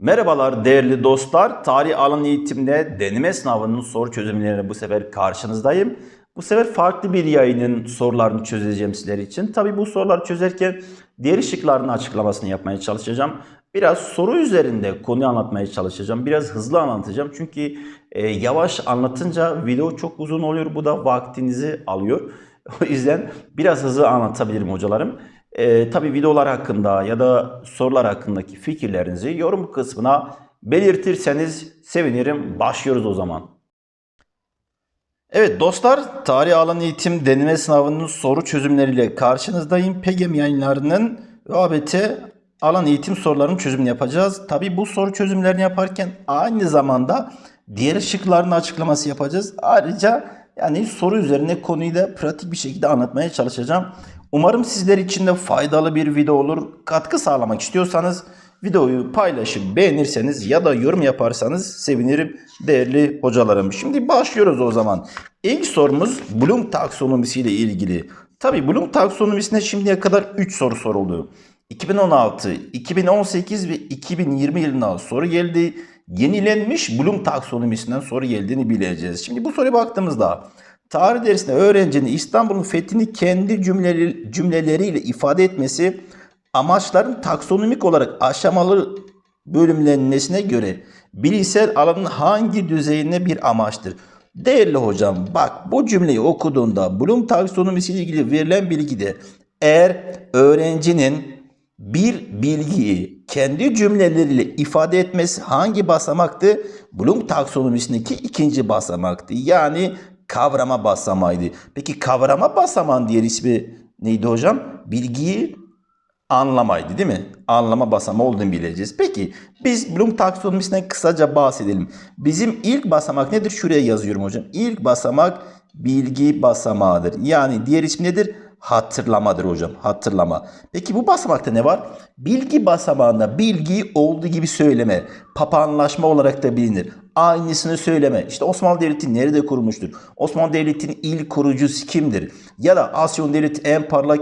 Merhabalar değerli dostlar. Tarih alan eğitimde deneme sınavının soru çözümlerine bu sefer karşınızdayım. Bu sefer farklı bir yayının sorularını çözeceğim sizler için. Tabi bu soruları çözerken diğer şıkların açıklamasını yapmaya çalışacağım. Biraz soru üzerinde konuyu anlatmaya çalışacağım. Biraz hızlı anlatacağım. Çünkü e, yavaş anlatınca video çok uzun oluyor. Bu da vaktinizi alıyor. O yüzden biraz hızlı anlatabilirim hocalarım. Ee, tabii videolar hakkında ya da sorular hakkındaki fikirlerinizi yorum kısmına belirtirseniz sevinirim. Başlıyoruz o zaman. Evet dostlar, tarih alan eğitim deneme sınavının soru çözümleriyle karşınızdayım. PGM yayınlarının ÖABT alan eğitim sorularının çözümünü yapacağız. Tabii bu soru çözümlerini yaparken aynı zamanda diğer şıkların açıklaması yapacağız. Ayrıca yani soru üzerine konuyu da pratik bir şekilde anlatmaya çalışacağım. Umarım sizler için de faydalı bir video olur. Katkı sağlamak istiyorsanız videoyu paylaşıp beğenirseniz ya da yorum yaparsanız sevinirim değerli hocalarım. Şimdi başlıyoruz o zaman. İlk sorumuz Bloom taksonomisi ile ilgili. Tabi Bloom taksonomisine şimdiye kadar 3 soru soruldu. 2016, 2018 ve 2020 yılına soru geldi. Yenilenmiş Bloom taksonomisinden soru geldiğini bileceğiz. Şimdi bu soruya baktığımızda tarih dersinde öğrencinin İstanbul'un fethini kendi cümleleri, cümleleriyle ifade etmesi amaçların taksonomik olarak aşamalı bölümlenmesine göre bilgisayar alanın hangi düzeyine bir amaçtır? Değerli hocam bak bu cümleyi okuduğunda Bloom taksonomisi ile ilgili verilen bilgide eğer öğrencinin bir bilgiyi kendi cümleleriyle ifade etmesi hangi basamaktı? Bloom taksonomisindeki ikinci basamaktı. Yani kavrama basamağıydı. Peki kavrama basamağın diğer ismi neydi hocam? Bilgiyi anlamaydı değil mi? Anlama basamağı olduğunu bileceğiz. Peki biz Bloom taksonomisinden kısaca bahsedelim. Bizim ilk basamak nedir? Şuraya yazıyorum hocam. İlk basamak bilgi basamağıdır. Yani diğer ismi nedir? Hatırlamadır hocam. Hatırlama. Peki bu basamakta ne var? Bilgi basamağında bilgiyi olduğu gibi söyleme. Papanlaşma olarak da bilinir. Aynısını söyleme. İşte Osmanlı Devleti nerede kurulmuştur? Osmanlı Devleti'nin ilk kurucusu kimdir? Ya da Asyon Devleti en parlak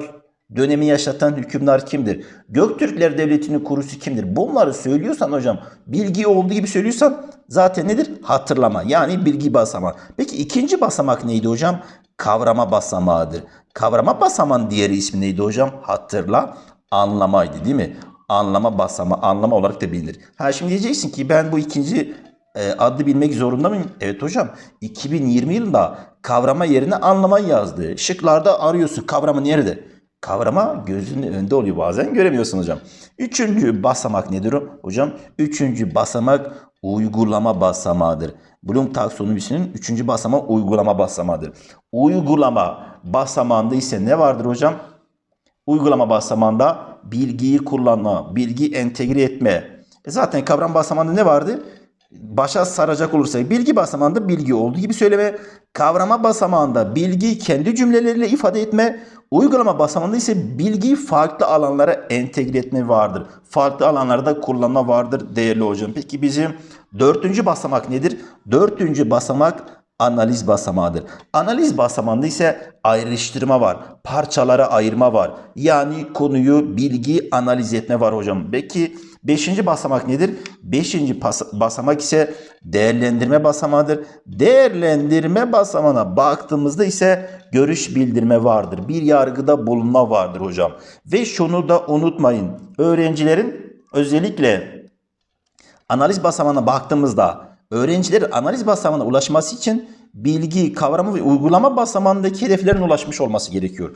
dönemi yaşatan hükümdar kimdir? Göktürkler Devleti'nin kurucusu kimdir? Bunları söylüyorsan hocam bilgi olduğu gibi söylüyorsan zaten nedir? Hatırlama. Yani bilgi basamağı. Peki ikinci basamak neydi hocam? Kavrama basamağıdır. Kavrama basamağın diğer ismi neydi hocam? Hatırla. Anlamaydı değil mi? Anlama basama, anlama olarak da bilinir. Ha şimdi diyeceksin ki ben bu ikinci e, adlı bilmek zorunda mıyım? Evet hocam. 2020 yılında kavrama yerine anlama yazdı. Şıklarda arıyorsun kavrama nerede? Kavrama gözünün önünde oluyor bazen göremiyorsun hocam. Üçüncü basamak nedir? Hocam üçüncü basamak uygulama basamağıdır. Bloom taksonomisinin üçüncü basamağı uygulama basamağıdır. Uygulama basamağında ise ne vardır hocam? Uygulama basamağında bilgiyi kullanma, bilgi entegre etme. E zaten kavram basamağında ne vardı? Başa saracak olursa bilgi basamağında bilgi olduğu gibi söyleme, kavrama basamağında bilgiyi kendi cümleleriyle ifade etme, uygulama basamağında ise bilgiyi farklı alanlara entegre etme vardır. Farklı alanlarda kullanma vardır değerli hocam. Peki bizim dördüncü basamak nedir? Dördüncü basamak analiz basamağıdır. Analiz basamağında ise ayrıştırma var. Parçalara ayırma var. Yani konuyu bilgi analiz etme var hocam. Peki beşinci basamak nedir? Beşinci basamak ise değerlendirme basamağıdır. Değerlendirme basamağına baktığımızda ise görüş bildirme vardır. Bir yargıda bulunma vardır hocam. Ve şunu da unutmayın. Öğrencilerin özellikle analiz basamağına baktığımızda öğrencilerin analiz basamağına ulaşması için bilgi, kavramı ve uygulama basamağındaki hedeflerin ulaşmış olması gerekiyor.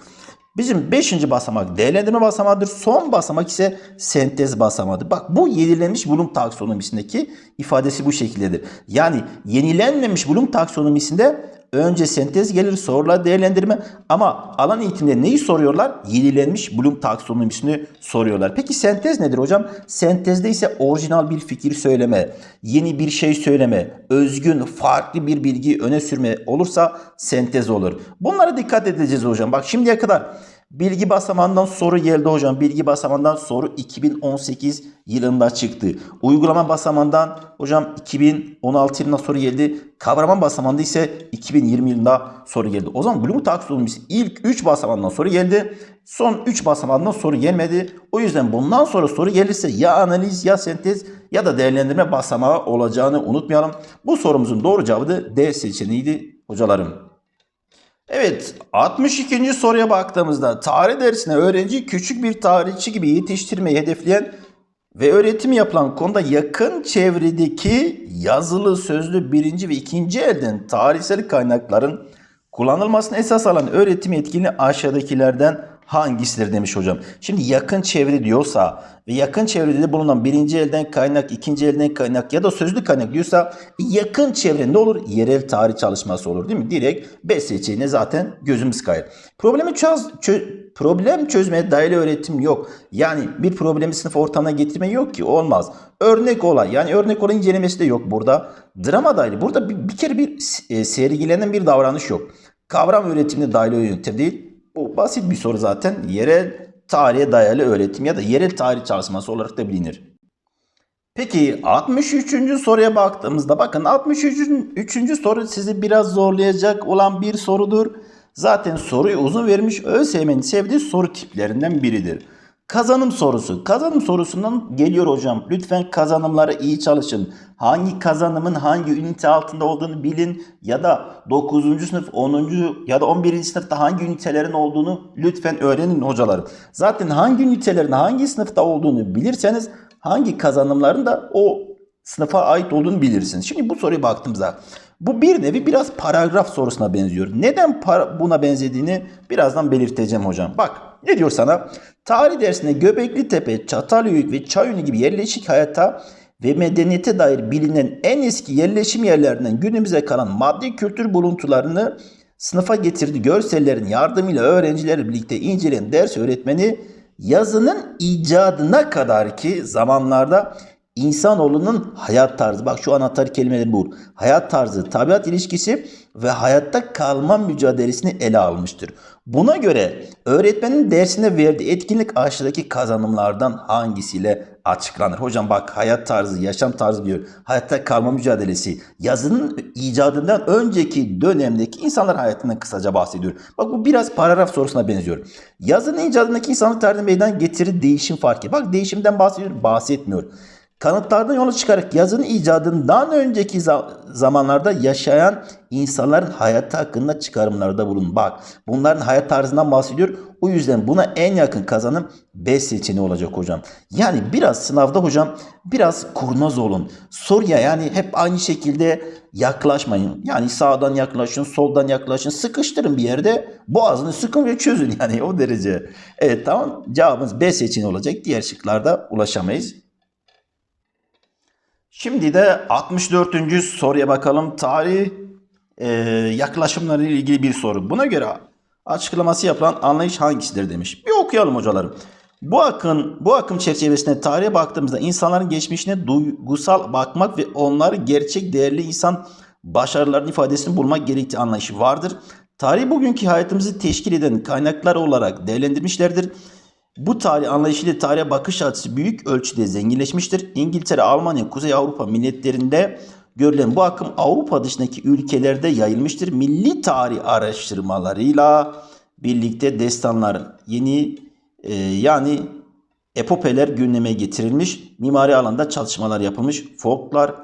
Bizim 5. basamak değerlendirme basamağıdır. Son basamak ise sentez basamağıdır. Bak bu yenilenmiş bulum taksonomisindeki ifadesi bu şekildedir. Yani yenilenmemiş bulum taksonomisinde önce sentez gelir sonra değerlendirme ama alan eğitimde neyi soruyorlar? Yenilenmiş Bloom taksonomisini soruyorlar. Peki sentez nedir hocam? Sentezde ise orijinal bir fikir söyleme, yeni bir şey söyleme, özgün, farklı bir bilgi öne sürme olursa sentez olur. Bunlara dikkat edeceğiz hocam. Bak şimdiye kadar Bilgi basamağından soru geldi hocam. Bilgi basamağından soru 2018 yılında çıktı. Uygulama basamağından hocam 2016 yılında soru geldi. Kavrama basamağında ise 2020 yılında soru geldi. O zaman Bloom taksonomisi ilk 3 basamağından soru geldi. Son 3 basamağından soru gelmedi. O yüzden bundan sonra soru gelirse ya analiz ya sentez ya da değerlendirme basamağı olacağını unutmayalım. Bu sorumuzun doğru cevabı da D seçeneğiydi hocalarım. Evet 62. soruya baktığımızda tarih dersine öğrenci küçük bir tarihçi gibi yetiştirmeyi hedefleyen ve öğretim yapılan konuda yakın çevredeki yazılı sözlü birinci ve ikinci elden tarihsel kaynakların kullanılmasını esas alan öğretim etkinliği aşağıdakilerden hangisidir demiş hocam. Şimdi yakın çevre diyorsa ve yakın çevrede de bulunan birinci elden kaynak, ikinci elden kaynak ya da sözlü kaynak diyorsa yakın çevre ne olur? Yerel tarih çalışması olur değil mi? Direkt B seçeneğine zaten gözümüz kayar. Problemi çöz, çö- problem çözmeye dayalı öğretim yok. Yani bir problemi sınıf ortamına getirme yok ki olmaz. Örnek olay yani örnek olay incelemesi de yok burada. Drama dayalı burada bir, bir kere bir e, sergilenen bir davranış yok. Kavram öğretimine dayalı yöntem değil. Bu basit bir soru zaten. Yerel tarihe dayalı öğretim ya da yerel tarih çalışması olarak da bilinir. Peki 63. soruya baktığımızda bakın 63. üçüncü soru sizi biraz zorlayacak olan bir sorudur. Zaten soruyu uzun vermiş ÖSYM'nin sevdiği soru tiplerinden biridir. Kazanım sorusu. Kazanım sorusundan geliyor hocam. Lütfen kazanımlara iyi çalışın. Hangi kazanımın hangi ünite altında olduğunu bilin ya da 9. sınıf, 10. ya da 11. sınıfta hangi ünitelerin olduğunu lütfen öğrenin hocalarım. Zaten hangi ünitelerin hangi sınıfta olduğunu bilirseniz hangi kazanımların da o sınıfa ait olduğunu bilirsiniz. Şimdi bu soruya baktığımızda bu bir nevi biraz paragraf sorusuna benziyor. Neden buna benzediğini birazdan belirteceğim hocam. Bak ne diyor sana? Tarih dersinde Göbekli Tepe, Çatalhöyük ve Çayönü gibi yerleşik hayata ve medeniyete dair bilinen en eski yerleşim yerlerinden günümüze kalan maddi kültür buluntularını sınıfa getirdiği görsellerin yardımıyla öğrencilerle birlikte inceleyen ders öğretmeni yazının icadına kadar ki zamanlarda insanoğlunun hayat tarzı bak şu anahtar kelimeleri bu. Hayat tarzı, tabiat ilişkisi ve hayatta kalma mücadelesini ele almıştır. Buna göre öğretmenin dersine verdiği etkinlik aşağıdaki kazanımlardan hangisiyle açıklanır? Hocam bak hayat tarzı, yaşam tarzı diyor. Hayatta kalma mücadelesi. Yazının icadından önceki dönemdeki insanlar hayatından kısaca bahsediyor. Bak bu biraz paragraf sorusuna benziyor. Yazının icadındaki insanlık tarihine meydana getirir değişim farkı. Bak değişimden bahsediyor, bahsetmiyor. Kanıtlardan yola çıkarak yazının icadından önceki za- zamanlarda yaşayan insanların hayatı hakkında çıkarımlarda bulun. Bak bunların hayat tarzından bahsediyor. O yüzden buna en yakın kazanım B seçeneği olacak hocam. Yani biraz sınavda hocam biraz kurnaz olun. Soruya yani hep aynı şekilde yaklaşmayın. Yani sağdan yaklaşın, soldan yaklaşın. Sıkıştırın bir yerde. Boğazını sıkın ve çözün yani o derece. Evet tamam cevabımız B seçeneği olacak. Diğer şıklarda ulaşamayız. Şimdi de 64. soruya bakalım. Tarih e, yaklaşımları ile ilgili bir soru. Buna göre açıklaması yapılan anlayış hangisidir demiş. Bir okuyalım hocalarım. Bu akım, bu akım çerçevesinde tarihe baktığımızda insanların geçmişine duygusal bakmak ve onları gerçek değerli insan başarılarının ifadesini bulmak gerektiği anlayışı vardır. Tarih bugünkü hayatımızı teşkil eden kaynaklar olarak değerlendirmişlerdir. Bu tarih anlayışıyla tarihe bakış açısı büyük ölçüde zenginleşmiştir. İngiltere, Almanya, Kuzey Avrupa milletlerinde görülen bu akım Avrupa dışındaki ülkelerde yayılmıştır. Milli tarih araştırmalarıyla birlikte destanlar yeni e, yani epopeler gündeme getirilmiş. Mimari alanda çalışmalar yapılmış. Folklar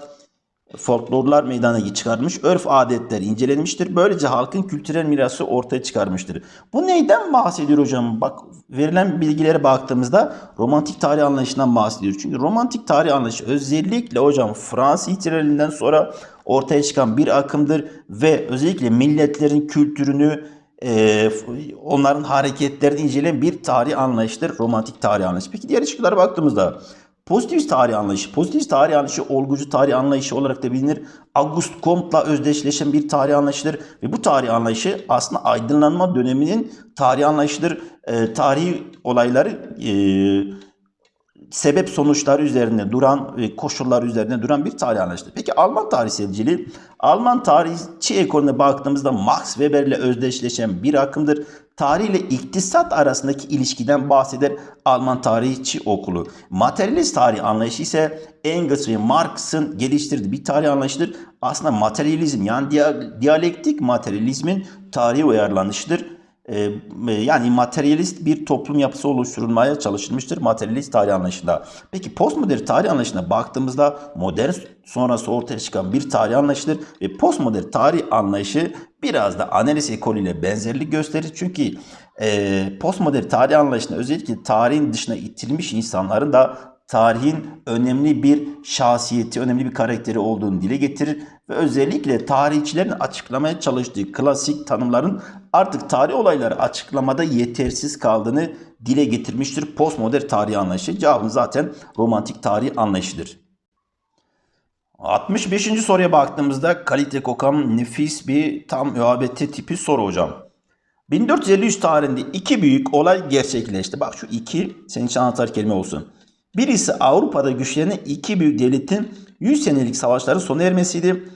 folklorlar meydana çıkarmış, örf adetler incelenmiştir. Böylece halkın kültürel mirası ortaya çıkarmıştır. Bu neyden bahsediyor hocam? Bak verilen bilgilere baktığımızda romantik tarih anlayışından bahsediyor. Çünkü romantik tarih anlayışı özellikle hocam Fransız ihtilalinden sonra ortaya çıkan bir akımdır ve özellikle milletlerin kültürünü e, onların hareketlerini inceleyen bir tarih anlayışıdır. Romantik tarih anlayışı. Peki diğer ışıklara baktığımızda Pozitivist tarih anlayışı, pozitivist tarih anlayışı olgucu tarih anlayışı olarak da bilinir. Auguste Comte'la özdeşleşen bir tarih anlayışıdır ve bu tarih anlayışı aslında aydınlanma döneminin tarih anlayışıdır. E, tarihi olayları e, sebep sonuçları üzerine duran ve koşullar üzerine duran bir tarih anlayışıdır. Peki Alman tarihselciliği, Alman tarihçi ekolüne baktığımızda Max Weber ile özdeşleşen bir akımdır. Tarih ile iktisat arasındaki ilişkiden bahseder Alman tarihçi okulu. Materyalist tarih anlayışı ise Engels ve Marx'ın geliştirdiği bir tarih anlayışıdır. Aslında materyalizm yani diya- diyalektik materyalizmin tarihi uyarlanışıdır. Ee, yani materyalist bir toplum yapısı oluşturulmaya çalışılmıştır materyalist tarih anlayışında. Peki postmodern tarih anlayışına baktığımızda modern sonrası ortaya çıkan bir tarih anlayışıdır ve postmodern tarih anlayışı biraz da analiz ekolüyle benzerlik gösterir. Çünkü e, postmodern tarih anlayışında özellikle tarihin dışına itilmiş insanların da tarihin önemli bir şahsiyeti, önemli bir karakteri olduğunu dile getirir ve özellikle tarihçilerin açıklamaya çalıştığı klasik tanımların artık tarih olayları açıklamada yetersiz kaldığını dile getirmiştir. Postmodern tarih anlayışı cevabın zaten romantik tarih anlayışıdır. 65. soruya baktığımızda kalite kokan nefis bir tam ÖABT tipi soru hocam. 1453 tarihinde iki büyük olay gerçekleşti. Bak şu iki senin için anahtar kelime olsun. Birisi Avrupa'da güçlenen iki büyük devletin 100 senelik savaşların sona ermesiydi.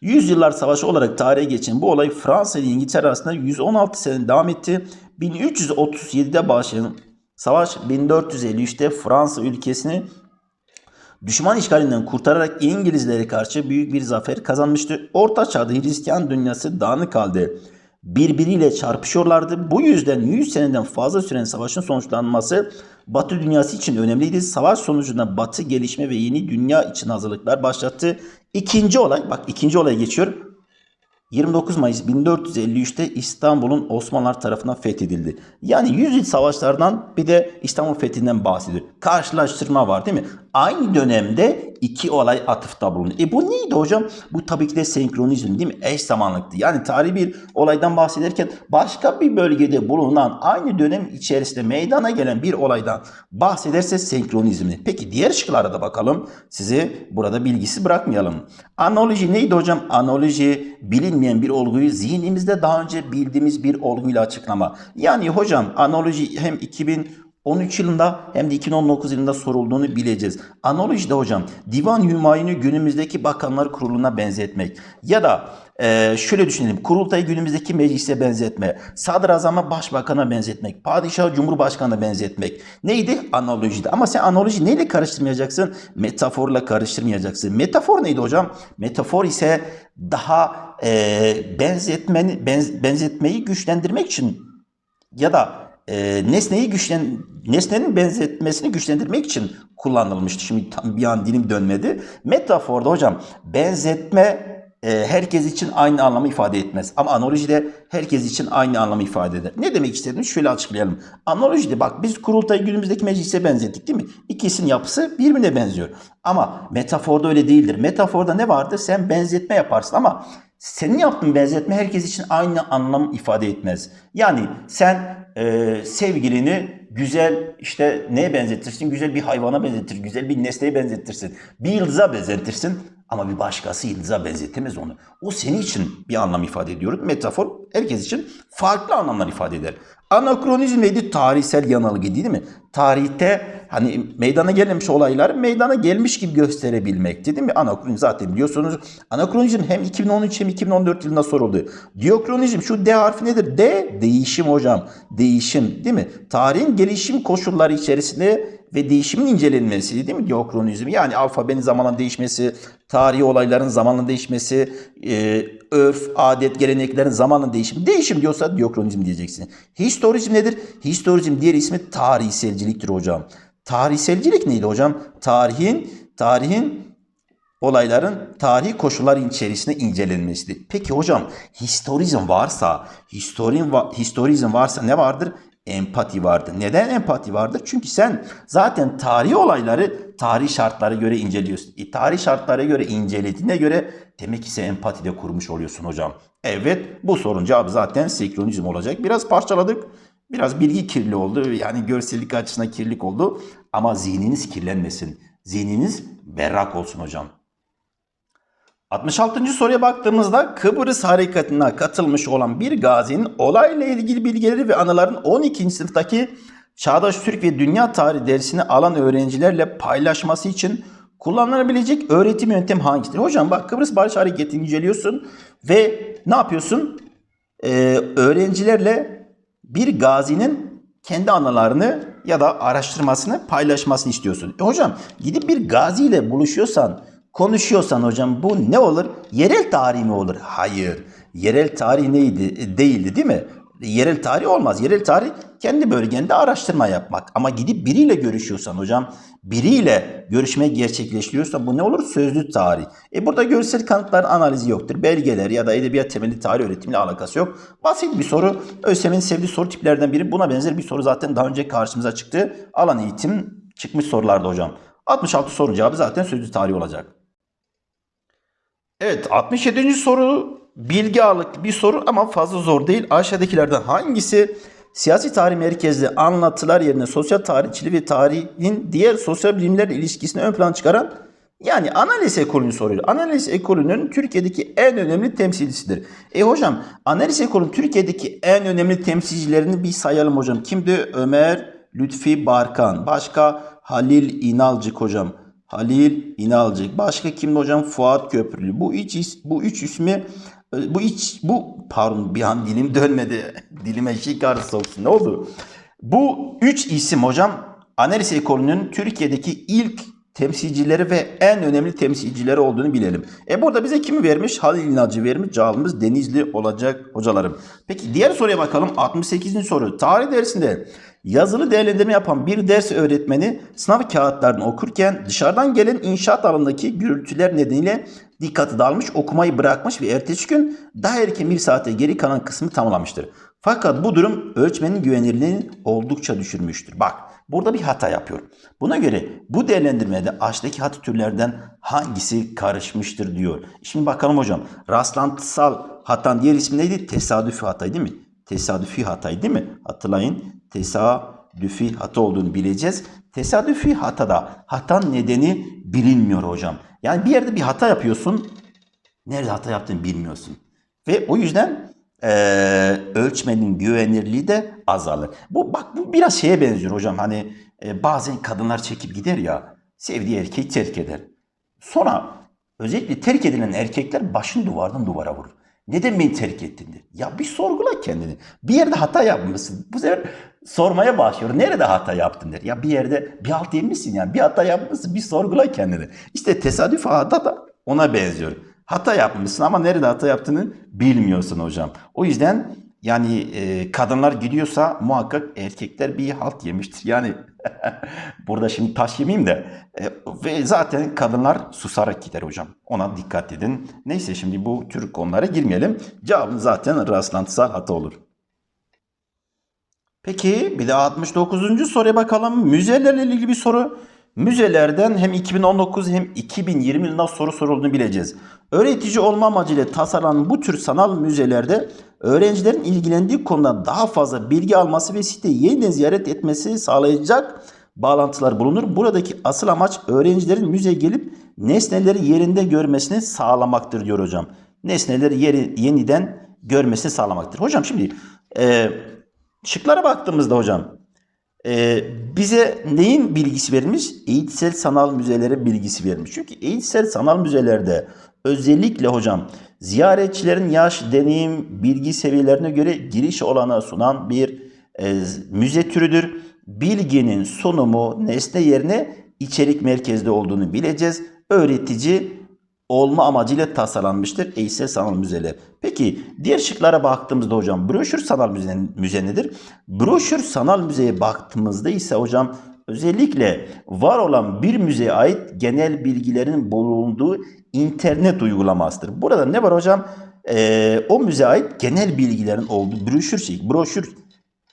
Yüzyıllar Savaşı olarak tarihe geçen bu olay Fransa ile İngiltere arasında 116 sene devam etti. 1337'de başlayan savaş 1453'te Fransa ülkesini düşman işgalinden kurtararak İngilizlere karşı büyük bir zafer kazanmıştı. Orta Çağ'da Hristiyan dünyası dağınık halde birbiriyle çarpışıyorlardı. Bu yüzden 100 seneden fazla süren savaşın sonuçlanması Batı dünyası için önemliydi. Savaş sonucunda Batı gelişme ve yeni dünya için hazırlıklar başlattı. İkinci olay, bak ikinci olaya geçiyor. 29 Mayıs 1453'te İstanbul'un Osmanlılar tarafından fethedildi. Yani 100 yıl savaşlardan bir de İstanbul fethinden bahsediyor. Karşılaştırma var değil mi? Aynı dönemde iki olay atıfta bulundu. E bu neydi hocam? Bu tabii ki de senkronizm değil mi? Eş zamanlıktı. Yani tarihi bir olaydan bahsederken başka bir bölgede bulunan aynı dönem içerisinde meydana gelen bir olaydan bahsederse senkronizmi. Peki diğer şıklara da bakalım. Size burada bilgisi bırakmayalım. Analoji neydi hocam? Analoji bilinmeyen bir olguyu zihnimizde daha önce bildiğimiz bir olguyla açıklama. Yani hocam analoji hem 2000 13 yılında hem de 2019 yılında sorulduğunu bileceğiz. Analojide hocam Divan Hümayun'u günümüzdeki bakanlar kuruluna benzetmek ya da e, şöyle düşünelim kurultayı günümüzdeki meclise benzetme, sadrazama başbakana benzetmek, padişah cumhurbaşkanına benzetmek neydi? Analojide. Ama sen analoji neyle karıştırmayacaksın? Metaforla karıştırmayacaksın. Metafor neydi hocam? Metafor ise daha e, benzetmeni, benz, benzetmeyi güçlendirmek için ya da e, nesneyi güçlen nesnenin benzetmesini güçlendirmek için kullanılmıştı. Şimdi tam bir an dilim dönmedi. Metaforda hocam benzetme e, herkes için aynı anlamı ifade etmez. Ama analojide herkes için aynı anlamı ifade eder. Ne demek istedim? Şöyle açıklayalım. Analojide bak biz kurultayı günümüzdeki meclise benzettik değil mi? İkisinin yapısı birbirine benziyor. Ama metaforda öyle değildir. Metaforda ne vardır? Sen benzetme yaparsın ama senin yaptığın benzetme herkes için aynı anlam ifade etmez. Yani sen e, sevgilini güzel işte neye benzetirsin? Güzel bir hayvana benzetir, güzel bir nesneye benzetirsin. Bir yıldıza benzetirsin ama bir başkası yıldıza benzetemez onu. O senin için bir anlam ifade ediyor. Metafor herkes için farklı anlamlar ifade eder. Anakronizm neydi? Tarihsel yanılgı değil mi? Tarihte hani meydana gelmemiş olaylar meydana gelmiş gibi gösterebilmekti değil mi? Anakronizm zaten biliyorsunuz. Anakronizm hem 2013 hem 2014 yılında soruldu. Diokronizm şu D harfi nedir? D değişim hocam. Değişim değil mi? Tarihin gelişim koşulları içerisinde ve değişimin incelenmesi değil mi diokronizm? Yani alfabenin zamanla değişmesi, tarihi olayların zamanla değişmesi, e, örf, adet, geleneklerin zamanla değişimi. Değişim diyorsa diokronizm diyeceksin. Historizm nedir? Historizm diğer ismi tarihselciliktir hocam. Tarihselcilik neydi hocam? Tarihin, tarihin olayların tarihi koşullar içerisinde incelenmesidir. Peki hocam historizm varsa, historin historizm varsa ne vardır? Empati vardır. Neden empati vardır? Çünkü sen zaten tarihi olayları tarihi şartlara göre inceliyorsun. E, tarihi şartlara göre incelediğine göre demek ki sen empati de kurmuş oluyorsun hocam. Evet bu sorun cevabı zaten senkronizm olacak. Biraz parçaladık. Biraz bilgi kirli oldu. Yani görsellik açısından kirlilik oldu. Ama zihniniz kirlenmesin. Zihniniz berrak olsun hocam. 66. soruya baktığımızda Kıbrıs harekatına katılmış olan bir gazinin olayla ilgili bilgileri ve anıların 12. sınıftaki çağdaş Türk ve dünya tarihi dersini alan öğrencilerle paylaşması için kullanılabilecek öğretim yöntemi hangisidir? Hocam bak Kıbrıs Barış Hareketi'ni inceliyorsun ve ne yapıyorsun? Ee, öğrencilerle bir gazinin kendi anılarını ya da araştırmasını paylaşmasını istiyorsun. E hocam gidip bir gaziyle buluşuyorsan, konuşuyorsan hocam bu ne olur? Yerel tarih mi olur? Hayır. Yerel tarih neydi? Değildi değil mi? Yerel tarih olmaz. Yerel tarih kendi bölgende araştırma yapmak. Ama gidip biriyle görüşüyorsan hocam, biriyle görüşme gerçekleştiriyorsa bu ne olur? Sözlü tarih. E burada görsel kanıtların analizi yoktur. Belgeler ya da edebiyat temelli tarih öğretimiyle alakası yok. Basit bir soru. ÖSYM'nin sevdiği soru tiplerden biri. Buna benzer bir soru zaten daha önce karşımıza çıktı. Alan eğitim çıkmış sorularda hocam. 66 sorunun cevabı zaten sözlü tarih olacak. Evet 67. soru bilgi ağırlıklı bir soru ama fazla zor değil. Aşağıdakilerden hangisi siyasi tarih merkezli anlatılar yerine sosyal tarihçiliği ve tarihin diğer sosyal bilimlerle ilişkisini ön plana çıkaran yani analiz ekolünü soruyor. Analiz ekolünün Türkiye'deki en önemli temsilcisidir. E hocam analiz ekolünün Türkiye'deki en önemli temsilcilerini bir sayalım hocam. Kimdi? Ömer Lütfi Barkan. Başka Halil İnalcık hocam. Halil İnalcık. Başka kimdi hocam? Fuat Köprülü. Bu üç, bu üç ismi bu iç bu pardon bir an dilim dönmedi. Dilime şikar soksun. Ne oldu? Bu üç isim hocam analiz ekolünün Türkiye'deki ilk temsilcileri ve en önemli temsilcileri olduğunu bilelim. E burada bize kimi vermiş? Halil İnalcı vermiş. Cevabımız Denizli olacak hocalarım. Peki diğer soruya bakalım. 68. soru. Tarih dersinde yazılı değerlendirme yapan bir ders öğretmeni sınav kağıtlarını okurken dışarıdan gelen inşaat alanındaki gürültüler nedeniyle dikkati dağılmış, okumayı bırakmış ve ertesi gün daha erken bir saate geri kalan kısmı tamamlamıştır. Fakat bu durum ölçmenin güvenilirliğini oldukça düşürmüştür. Bak burada bir hata yapıyor. Buna göre bu değerlendirmede aşağıdaki hata türlerden hangisi karışmıştır diyor. Şimdi bakalım hocam. Rastlantısal hatanın diğer ismi neydi? Tesadüfi hataydı değil mi? Tesadüfi hataydı değil mi? Hatırlayın. Tesadüfi hata olduğunu bileceğiz. Tesadüfi hatada hatan nedeni bilinmiyor hocam. Yani bir yerde bir hata yapıyorsun. Nerede hata yaptığını bilmiyorsun. Ve o yüzden eee, ölçmenin güvenirliği de azalır. Bu bak bu biraz şeye benziyor hocam. Hani e, bazen kadınlar çekip gider ya. Sevdiği erkeği terk eder. Sonra özellikle terk edilen erkekler başını duvardan duvara vurur. Neden beni terk ettin der. Ya bir sorgula kendini. Bir yerde hata yapmışsın. Bu sefer sormaya başlıyor. Nerede hata yaptın der. Ya bir yerde bir halt yemişsin yani. Bir hata yapmışsın bir sorgula kendini. İşte tesadüf hata da ona benziyor. Hata yapmışsın ama nerede hata yaptığını bilmiyorsun hocam. O yüzden yani e, kadınlar gidiyorsa muhakkak erkekler bir halt yemiştir. Yani burada şimdi taş yemeyeyim de e, ve zaten kadınlar susarak gider hocam. Ona dikkat edin. Neyse şimdi bu tür konulara girmeyelim. Cevabın zaten rastlantısal hata olur. Peki bir de 69. soruya bakalım. Müzelerle ilgili bir soru. Müzelerden hem 2019 hem 2020 yılında soru sorulduğunu bileceğiz. Öğretici olma amacıyla tasarlanan bu tür sanal müzelerde öğrencilerin ilgilendiği konuda daha fazla bilgi alması ve siteyi yeniden ziyaret etmesi sağlayacak bağlantılar bulunur. Buradaki asıl amaç öğrencilerin müzeye gelip nesneleri yerinde görmesini sağlamaktır diyor hocam. Nesneleri yeri, yeniden görmesini sağlamaktır. Hocam şimdi e, şıklara baktığımızda hocam e, bize neyin bilgisi verilmiş? Eğitsel sanal müzelere bilgisi verilmiş. Çünkü eğitsel sanal müzelerde özellikle hocam ziyaretçilerin yaş, deneyim, bilgi seviyelerine göre giriş olanağı sunan bir e, müze türüdür. Bilginin sunumu nesne yerine içerik merkezde olduğunu bileceğiz. Öğretici olma amacıyla tasarlanmıştır eğitsel sanal müzeler. Peki diğer şıklara baktığımızda hocam broşür sanal müze, müze nedir? Broşür sanal müzeye baktığımızda ise hocam özellikle var olan bir müzeye ait genel bilgilerin bulunduğu internet uygulamasıdır. Burada ne var hocam? Ee, o müzeye ait genel bilgilerin olduğu broşür şey, broşür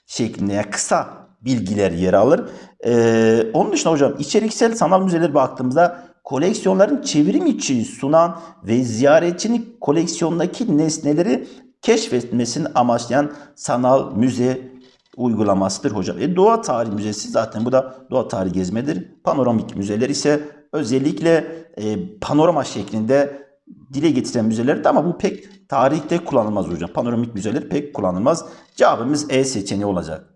şeklinde kısa bilgiler yer alır. Ee, onun dışında hocam içeriksel sanal müzeler baktığımızda koleksiyonların çevrim içi sunan ve ziyaretçinin koleksiyondaki nesneleri keşfetmesini amaçlayan sanal müze uygulamasıdır hocam. E, Doğa Tarihi Müzesi zaten bu da doğa tarihi gezmedir. Panoramik müzeler ise özellikle e, panorama şeklinde dile getiren müzelerdir ama bu pek tarihte kullanılmaz hocam. Panoramik müzeler pek kullanılmaz. Cevabımız E seçeneği olacak.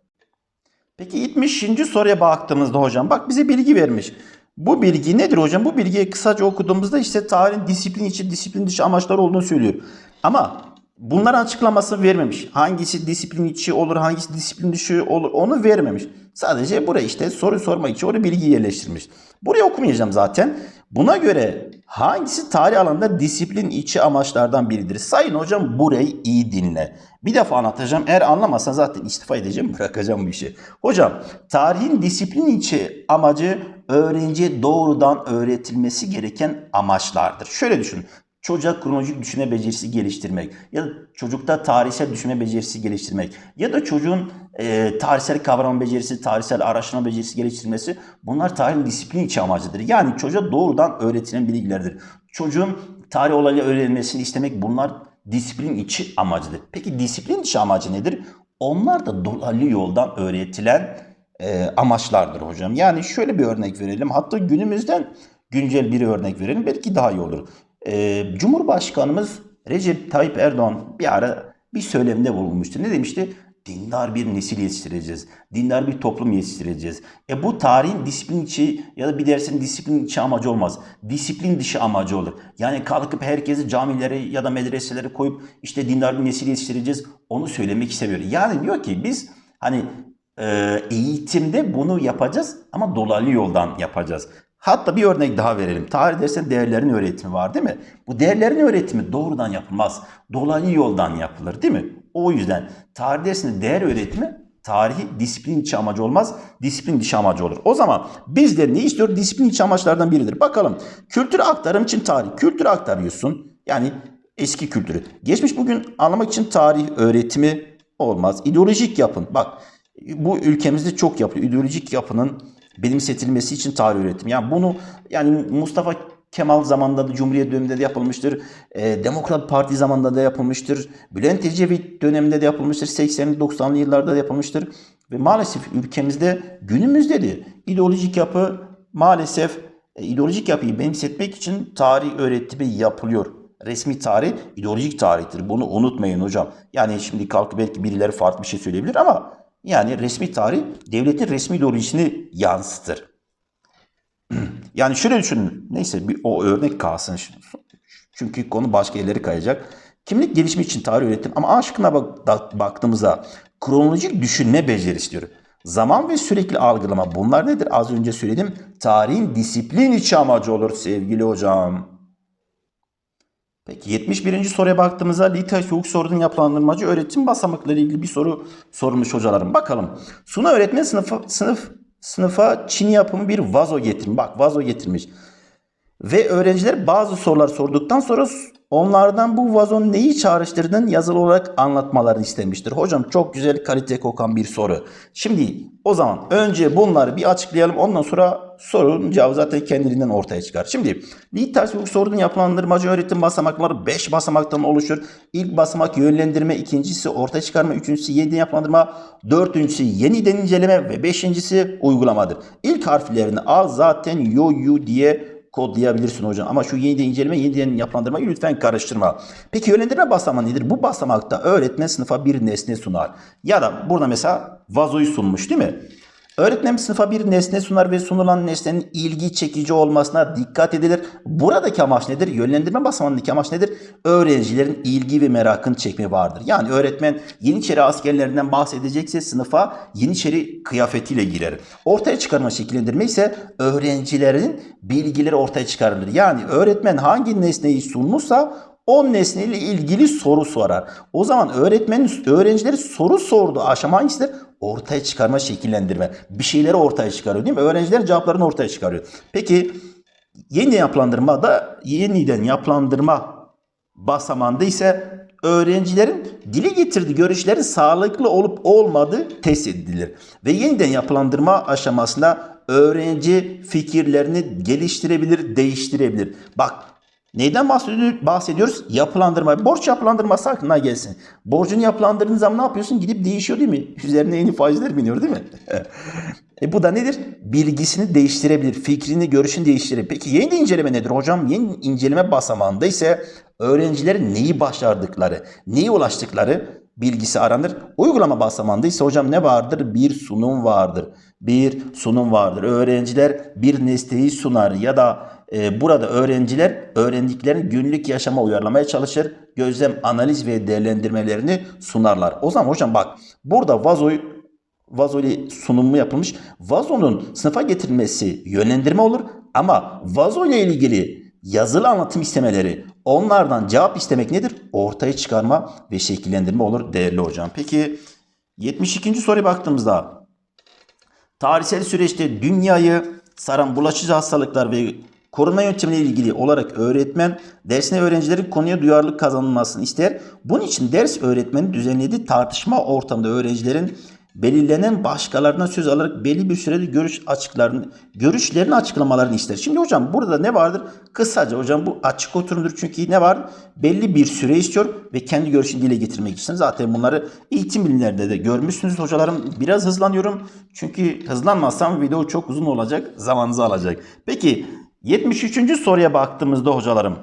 Peki 70. soruya baktığımızda hocam bak bize bilgi vermiş. Bu bilgi nedir hocam? Bu bilgiyi kısaca okuduğumuzda işte tarihin disiplin içi, disiplin dışı amaçları olduğunu söylüyor. Ama bunların açıklamasını vermemiş. Hangisi disiplin içi olur, hangisi disiplin dışı olur onu vermemiş. Sadece buraya işte soru sormak için oraya bilgi yerleştirmiş. Buraya okumayacağım zaten. Buna göre hangisi tarih alanında disiplin içi amaçlardan biridir? Sayın hocam burayı iyi dinle. Bir defa anlatacağım. Eğer anlamazsan zaten istifa edeceğim, bırakacağım bu işi. Hocam, tarihin disiplin içi amacı öğrenciye doğrudan öğretilmesi gereken amaçlardır. Şöyle düşün. Çocuğa kronolojik düşünme becerisi geliştirmek ya da çocukta tarihsel düşünme becerisi geliştirmek ya da çocuğun e, tarihsel kavram becerisi, tarihsel araştırma becerisi geliştirmesi bunlar tarihin disiplin içi amacıdır. Yani çocuğa doğrudan öğretilen bilgilerdir. Çocuğun tarih olayı öğrenmesini istemek bunlar disiplin içi amacıdır. Peki disiplin dışı amacı nedir? Onlar da dolaylı yoldan öğretilen e, amaçlardır hocam. Yani şöyle bir örnek verelim. Hatta günümüzden güncel bir örnek verelim. Belki daha iyi olur. E, Cumhurbaşkanımız Recep Tayyip Erdoğan bir ara bir söylemde bulunmuştu. Ne demişti? Dindar bir nesil yetiştireceğiz. Dindar bir toplum yetiştireceğiz. E bu tarihin disiplin içi ya da bir dersin disiplin içi amacı olmaz. Disiplin dışı amacı olur. Yani kalkıp herkesi camilere ya da medreselere koyup işte dindar bir nesil yetiştireceğiz. Onu söylemek istemiyor. Yani diyor ki biz hani eğitimde bunu yapacağız ama dolaylı yoldan yapacağız. Hatta bir örnek daha verelim. Tarih dersen değerlerin öğretimi var değil mi? Bu değerlerin öğretimi doğrudan yapılmaz. Dolaylı yoldan yapılır değil mi? O yüzden tarih dersinde değer öğretimi tarihi disiplin içi amacı olmaz, disiplin dışı amacı olur. O zaman bizler ne istiyor? Disiplin içi amaçlardan biridir. Bakalım kültür aktarım için tarih. Kültürü aktarıyorsun. Yani eski kültürü. Geçmiş bugün anlamak için tarih öğretimi olmaz. İdeolojik yapın. Bak bu ülkemizde çok yapıyor. İdeolojik yapının benimsetilmesi için tarih öğretimi. Yani bunu yani Mustafa Kemal zamanında da Cumhuriyet döneminde de yapılmıştır. E, Demokrat Parti zamanında da yapılmıştır. Bülent Ecevit döneminde de yapılmıştır. 80'li 90'lı yıllarda da yapılmıştır. Ve maalesef ülkemizde günümüzde de ideolojik yapı maalesef e, ideolojik yapıyı benimsetmek için tarih öğretimi yapılıyor. Resmi tarih ideolojik tarihtir. Bunu unutmayın hocam. Yani şimdi kalkıp belki birileri farklı bir şey söyleyebilir ama yani resmi tarih devletin resmi ideolojisini yansıtır. Yani şöyle düşünün. Neyse bir o örnek kalsın. Çünkü konu başka yerlere kayacak. Kimlik gelişimi için tarih öğretim ama aşkına bak, da- baktığımızda kronolojik düşünme becerisi diyor. Zaman ve sürekli algılama bunlar nedir? Az önce söyledim. Tarihin disiplin içi amacı olur sevgili hocam. Peki 71. soruya baktığımızda literatür hukuk sorunun yapılandırmacı öğretim basamakları ilgili bir soru sorulmuş hocalarım. Bakalım. Suna öğretmen sınıfa, sınıf sınıfa Çin yapımı bir vazo getirmiş. Bak vazo getirmiş. Ve öğrenciler bazı sorular sorduktan sonra onlardan bu vazonun neyi çağrıştırdığını yazılı olarak anlatmalarını istemiştir. Hocam çok güzel kalite kokan bir soru. Şimdi o zaman önce bunları bir açıklayalım. Ondan sonra sorunun cevabı zaten kendiliğinden ortaya çıkar. Şimdi lig ters hukuk sorunun yapılandırmacı öğretim basamakları 5 basamaktan oluşur. İlk basamak yönlendirme, ikincisi ortaya çıkarma, üçüncüsü yeniden yapılandırma, dördüncüsü yeniden inceleme ve beşincisi uygulamadır. İlk harflerini al zaten yo yu diye kodlayabilirsin hocam. Ama şu yeniden inceleme, yeniden yapılandırmayı lütfen karıştırma. Peki yönlendirme basamağı nedir? Bu basamakta öğretmen sınıfa bir nesne sunar. Ya da burada mesela vazoyu sunmuş değil mi? Öğretmen sınıfa bir nesne sunar ve sunulan nesnenin ilgi çekici olmasına dikkat edilir. Buradaki amaç nedir? Yönlendirme basamağındaki amaç nedir? Öğrencilerin ilgi ve merakını çekme vardır. Yani öğretmen Yeniçeri askerlerinden bahsedecekse sınıfa Yeniçeri kıyafetiyle girer. Ortaya çıkarma şekillendirme ise öğrencilerin bilgileri ortaya çıkarılır. Yani öğretmen hangi nesneyi sunmuşsa o nesneyle ilgili soru sorar. O zaman öğretmenin öğrencileri soru sorduğu aşama hangisidir? Ortaya çıkarma, şekillendirme. Bir şeyleri ortaya çıkarıyor değil mi? Öğrenciler cevaplarını ortaya çıkarıyor. Peki yeniden yapılandırma da yeniden yapılandırma basamağında ise öğrencilerin dile getirdiği görüşlerin sağlıklı olup olmadığı test edilir. Ve yeniden yapılandırma aşamasında öğrenci fikirlerini geliştirebilir, değiştirebilir. Bak Neyden bahsediyor- bahsediyoruz? Yapılandırma. Borç yapılandırması aklına gelsin. Borcunu yapılandırdığın zaman ne yapıyorsun? Gidip değişiyor değil mi? Üzerine yeni faizler biniyor değil mi? e bu da nedir? Bilgisini değiştirebilir. Fikrini, görüşünü değiştirebilir. Peki yeni inceleme nedir hocam? Yeni inceleme basamağında ise öğrencilerin neyi başardıkları, neyi ulaştıkları bilgisi aranır. Uygulama basamağında ise hocam ne vardır? Bir sunum vardır. Bir sunum vardır. Öğrenciler bir nesneyi sunar ya da e, burada öğrenciler öğrendiklerini günlük yaşama uyarlamaya çalışır. Gözlem, analiz ve değerlendirmelerini sunarlar. O zaman hocam bak burada vazoyu vazo ile sunumu yapılmış. Vazonun sınıfa getirilmesi yönlendirme olur ama vazo ile ilgili yazılı anlatım istemeleri, onlardan cevap istemek nedir? Ortaya çıkarma ve şekillendirme olur değerli hocam. Peki 72. soruya baktığımızda tarihsel süreçte dünyayı saran bulaşıcı hastalıklar ve korunma yöntemleriyle ilgili olarak öğretmen dersine öğrencilerin konuya duyarlılık kazanılmasını ister. Bunun için ders öğretmeni düzenlediği tartışma ortamında öğrencilerin belirlenen başkalarına söz alarak belli bir sürede görüş açıklarını, görüşlerini açıklamalarını ister. Şimdi hocam burada ne vardır? Kısaca hocam bu açık oturumdur çünkü ne var? Belli bir süre istiyor ve kendi görüşünü dile getirmek için. Zaten bunları eğitim bilimlerinde de görmüşsünüz hocalarım. Biraz hızlanıyorum çünkü hızlanmazsam video çok uzun olacak, zamanınızı alacak. Peki 73. soruya baktığımızda hocalarım.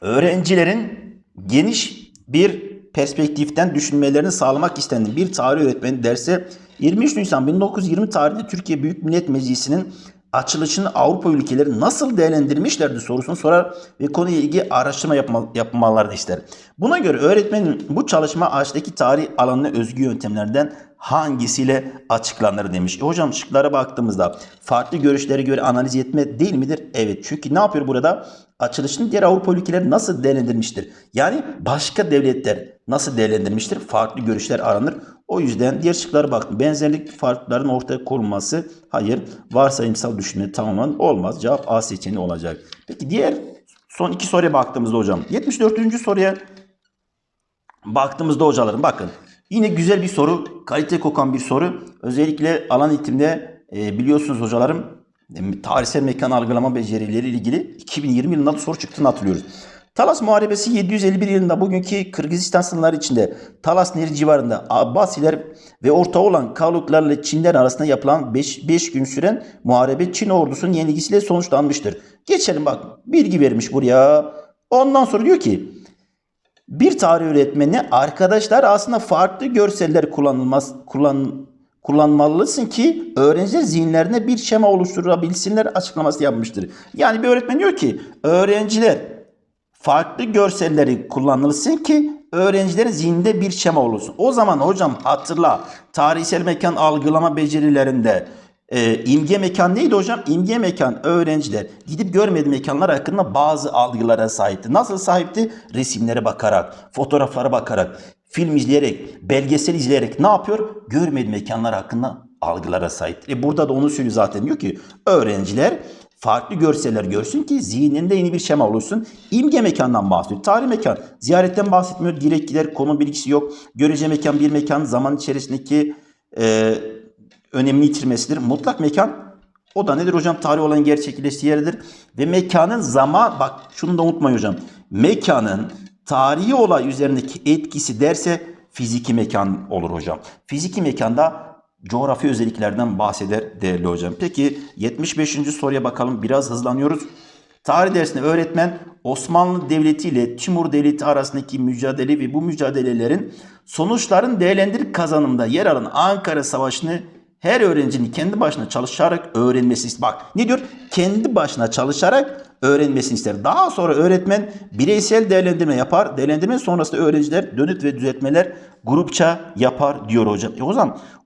Öğrencilerin geniş bir perspektiften düşünmelerini sağlamak istendi. Bir tarih öğretmeni derse 23 Nisan 1920 tarihinde Türkiye Büyük Millet Meclisi'nin açılışını Avrupa ülkeleri nasıl değerlendirmişlerdi sorusunu sorar ve konuyla ilgili araştırma yapma, yapmalarını ister. Buna göre öğretmenin bu çalışma aşağıdaki tarih alanına özgü yöntemlerden hangisiyle açıklanır demiş. E hocam şıklara baktığımızda farklı görüşlere göre analiz etme değil midir? Evet. Çünkü ne yapıyor burada? Açılışını diğer Avrupa ülkeleri nasıl değerlendirmiştir? Yani başka devletler nasıl değerlendirmiştir? Farklı görüşler aranır. O yüzden diğer şıklara baktım. Benzerlik farkların ortaya konulması hayır. Varsayımsal düşünme tamamen olmaz. Cevap A seçeneği olacak. Peki diğer son iki soruya baktığımızda hocam. 74. soruya baktığımızda hocalarım bakın. Yine güzel bir soru. Kalite kokan bir soru. Özellikle alan eğitimde e, biliyorsunuz hocalarım tarihsel mekan algılama becerileri ile ilgili 2020 yılında da soru çıktığını hatırlıyoruz. Talas Muharebesi 751 yılında bugünkü Kırgızistan sınırları içinde Talas Nehri civarında Abbasiler ve ortağı olan Kavluklarla Çinler arasında yapılan 5 gün süren muharebe Çin ordusunun yenilgisiyle sonuçlanmıştır. Geçelim bak bilgi vermiş buraya. Ondan sonra diyor ki bir tarih öğretmeni arkadaşlar aslında farklı görseller kullanılmaz kullan kullanmalısın ki öğrenciler zihinlerine bir şema oluşturabilsinler açıklaması yapmıştır. Yani bir öğretmen diyor ki öğrenciler farklı görselleri kullanılsın ki öğrencilerin zihninde bir şema oluşsun. O zaman hocam hatırla tarihsel mekan algılama becerilerinde e, imge mekan neydi hocam? İmge mekan öğrenciler gidip görmediği mekanlar hakkında bazı algılara sahipti. Nasıl sahipti? Resimlere bakarak, fotoğraflara bakarak, film izleyerek, belgesel izleyerek ne yapıyor? Görmediği mekanlar hakkında algılara sahip. E burada da onu söylüyor zaten diyor ki öğrenciler farklı görseller görsün ki zihninde yeni bir şema oluşsun. İmge mekandan bahsediyor. Tarih mekan. Ziyaretten bahsetmiyor. Direkt gider konu bilgisi yok. Görece mekan bir mekan zaman içerisindeki e, önemini yitirmesidir. Mutlak mekan o da nedir hocam? Tarih olan gerçekleştiği yerdir. Ve mekanın zaman bak şunu da unutmayın hocam. Mekanın tarihi olay üzerindeki etkisi derse fiziki mekan olur hocam. Fiziki mekanda coğrafi özelliklerden bahseder değerli hocam. Peki 75. soruya bakalım. Biraz hızlanıyoruz. Tarih dersinde öğretmen Osmanlı Devleti ile Timur Devleti arasındaki mücadele ve bu mücadelelerin sonuçların değerlendirip kazanımda yer alan Ankara Savaşı'nı her öğrencinin kendi başına çalışarak öğrenmesi. Bak ne diyor? Kendi başına çalışarak öğrenmesini ister. Daha sonra öğretmen bireysel değerlendirme yapar. Değerlendirme sonrasında öğrenciler dönüt ve düzeltmeler grupça yapar diyor hocam. E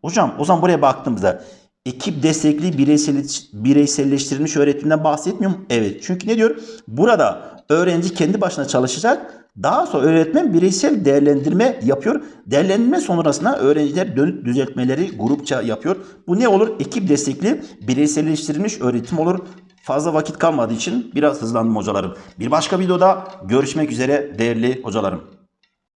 hocam o zaman buraya baktığımızda ekip destekli bireysel, bireyselleştirilmiş öğretimden bahsetmiyor mu? Evet. Çünkü ne diyor? Burada öğrenci kendi başına çalışacak. Daha sonra öğretmen bireysel değerlendirme yapıyor. Değerlendirme sonrasında öğrenciler dönüt düzeltmeleri grupça yapıyor. Bu ne olur? Ekip destekli bireyselleştirilmiş öğretim olur. Fazla vakit kalmadığı için biraz hızlandım hocalarım. Bir başka videoda görüşmek üzere değerli hocalarım.